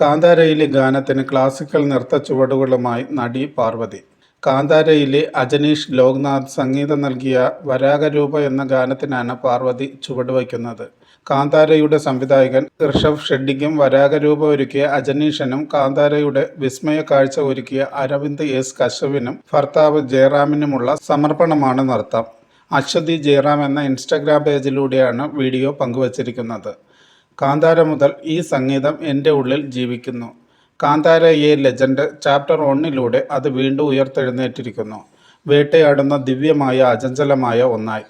കാന്താരയിലെ ഗാനത്തിന് ക്ലാസിക്കൽ നൃത്ത ചുവടുകളുമായി നടി പാർവതി. കാന്താരയിലെ അജനീഷ് ലോക്നാഥ് സംഗീതം നൽകിയ വരാഗരൂപ എന്ന ഗാനത്തിനാണ് പാർവതി ചുവടുവയ്ക്കുന്നത് കാന്താരയുടെ സംവിധായകൻ ഋഷഭ് ഷെഡ്ഡിക്കും വരാഗരൂപ ഒരുക്കിയ അജനീഷനും കാന്താരയുടെ വിസ്മയ കാഴ്ച ഒരുക്കിയ അരവിന്ദ് എസ് കശ്യപിനും ഭർത്താവ് ജയറാമിനുമുള്ള സമർപ്പണമാണ് നൃത്തം. അശ്വതി ജയറാം എന്ന ഇൻസ്റ്റഗ്രാം പേജിലൂടെയാണ് വീഡിയോ പങ്കുവച്ചിരിക്കുന്നത്. കാന്താര മുതൽ ഈ സംഗീതം എന്റെ ഉള്ളിൽ ജീവിക്കുന്നു. കാന്താര എ ലെജൻഡ് ചാപ്റ്റർ ഒന്നിലൂടെ അത് വീണ്ടും ഉയർത്തെഴുന്നേറ്റിരിക്കുന്നു. വേട്ടയാടുന്ന ദിവ്യമായ അചഞ്ചലമായ ഒന്നായി.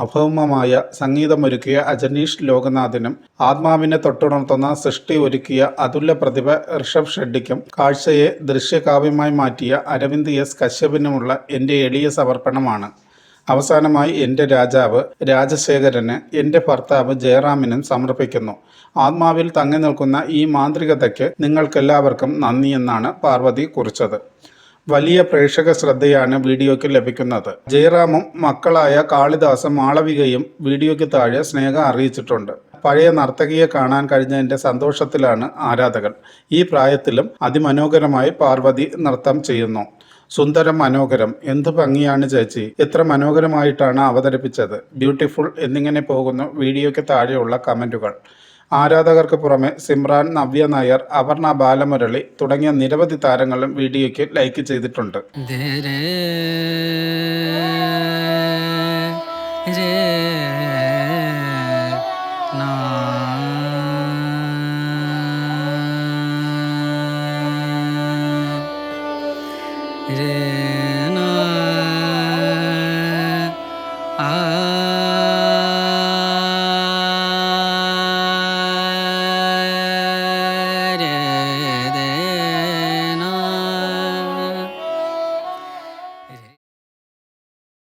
അഭൗമമായ സംഗീതമൊരുക്കിയ അജനീഷ് ലോകനാഥിനും ആത്മാവിനെ തൊട്ടുണർത്തുന്ന സൃഷ്ടി ഒരുക്കിയ അതുല്യ പ്രതിഭ ഋഷഭ് ഷെഡ്ഡിക്കും കാഴ്ചയെ ദൃശ്യകാവ്യമായി മാറ്റിയ അരവിന്ദ് എസ് കശ്യപിനുമുള്ള എന്റെ എളിയ സമർപ്പണമാണ്. അവസാനമായി എന്റെ രാജാവ് രാജശേഖരന് എന്റെ ഭർത്താവ് ജയറാമിനും സമർപ്പിക്കുന്നു. ആത്മാവിൽ തങ്ങി നിൽക്കുന്ന ഈ മാന്ത്രികതയ്ക്ക് നിങ്ങൾക്കെല്ലാവർക്കും നന്ദിയെന്നാണ് പാർവതി കുറിച്ചത്. വലിയ പ്രേക്ഷക ശ്രദ്ധയാണ് വീഡിയോയ്ക്ക് ലഭിക്കുന്നത്. ജയറാമും മക്കളായ കാളിദാസും മാളവികയും വീഡിയോയ്ക്ക് താഴെ സ്നേഹം അറിയിച്ചിട്ടുണ്ട്. പഴയ നർത്തകിയെ കാണാൻ കഴിഞ്ഞതിന്റെ സന്തോഷത്തിലാണ് ആരാധകർ. ഈ പ്രായത്തിലും അതിമനോഹരമായി പാർവതി നൃത്തം ചെയ്യുന്നു. സുന്ദരം മനോഹരം. എന്ത് ഭംഗിയാണ് ചേച്ചി? എത്ര മനോഹരമായിട്ടാണ് അവതരിപ്പിച്ചത്. ബ്യൂട്ടിഫുൾ എന്നിങ്ങനെ പോകുന്നു വീഡിയോയ്ക്ക് താഴെയുള്ള കമന്റുകൾ ആരാധകർക്ക് പുറമെ സിമ്രാൻ നവ്യ നായർ അപർണ ബാലമുരളി തുടങ്ങിയ നിരവധി താരങ്ങളും വീഡിയോയ്ക്ക് ലൈക്ക് ചെയ്തിട്ടുണ്ട്. it is.